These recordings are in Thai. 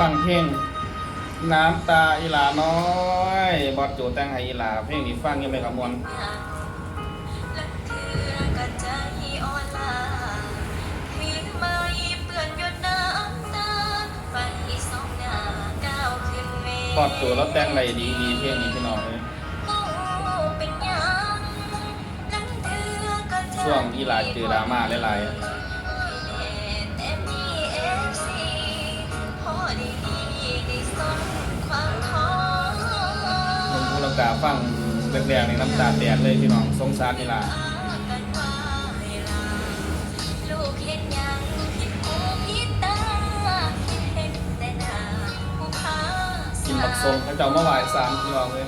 ฟังเพลงน้ำตาอีหลาน้อยบอดโจแต่งให้อีหลาเพลงนี้ฟังยังไม่ขมวลลักเทือกระใจอ่อนลามีไม่เปื้อนหยดน้ำตาไฟสองหน้าก้าวขึ้นเวบอดโจแล้วแต่งอะไรดีดีเพลงนี้พี่น้องเลยโอ้เป็นหยังลักเทือกระใจช่วงอีหลาเจอดราม่าหลายๆ นมผู้ลังกาฟังแรกๆในน้ำตาแตกเลยพี่น้องสงสารอีหลากันว่าให้ลาลูกเห็นยังผิดหูผิดตาเห็นแต่หน้าผู้พากินบักทรงเขาเจ้ามาไหว้สามพี่น้องเลย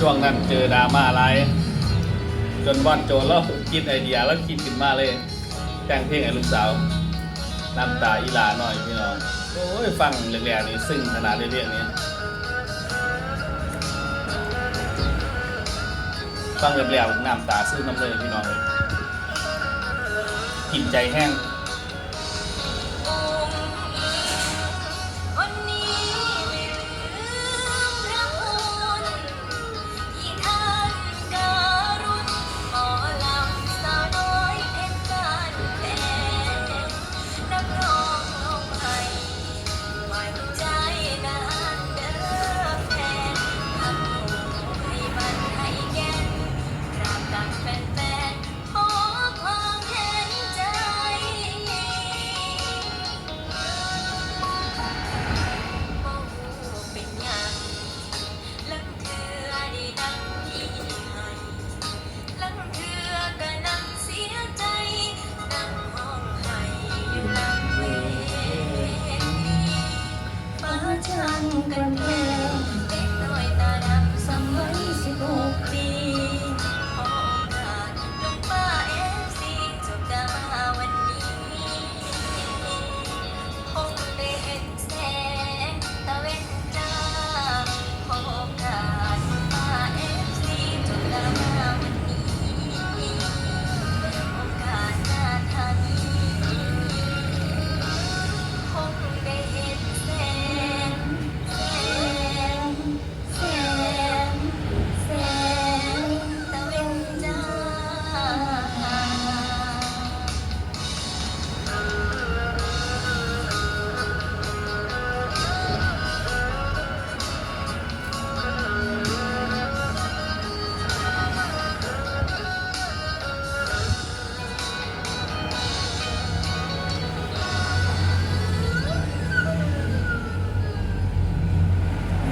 ช่วงนั้นเจอดราม่าหลายจนบอดโจแล้วคิดไอเดียแล้วคิดขึ้นมาเลยแต่งเพลงให้ลูกสาวน้ำตาอีลาหน่อยพี่น้องโอ้ยฟังแรกๆนี่ซึ้งขนาดเรื่องนี้ฟังแรกๆน้ำตาซึ้งน้ำเลยพี่น้องเลยกินใจแห้ง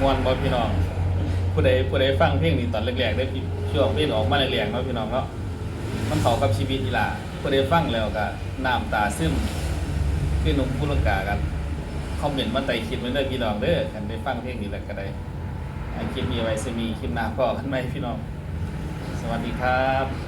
มวนบ่พี่น้องผู้ใดผู้ใดฟังเพลงนี้ตอนแรกๆได้ช่วงเพลงออกมาแรกๆเนาะพี่น้องเนาะมันเข้ากับชีวิตอีหล่าผู้ใดฟังแล้วก็น้ำตาซึมคือหนุ่มผู้ลังกากันคอมเมนต์มาใต้คลิปไว้เด้อพี่น้องเด้อคันได้ฟังเพลงนี้แล้วก็ได้อ่าคลิปนี้ไว้สิมีคลิปหน้าพอกันไหมพี่น้อง สวัสดีครับ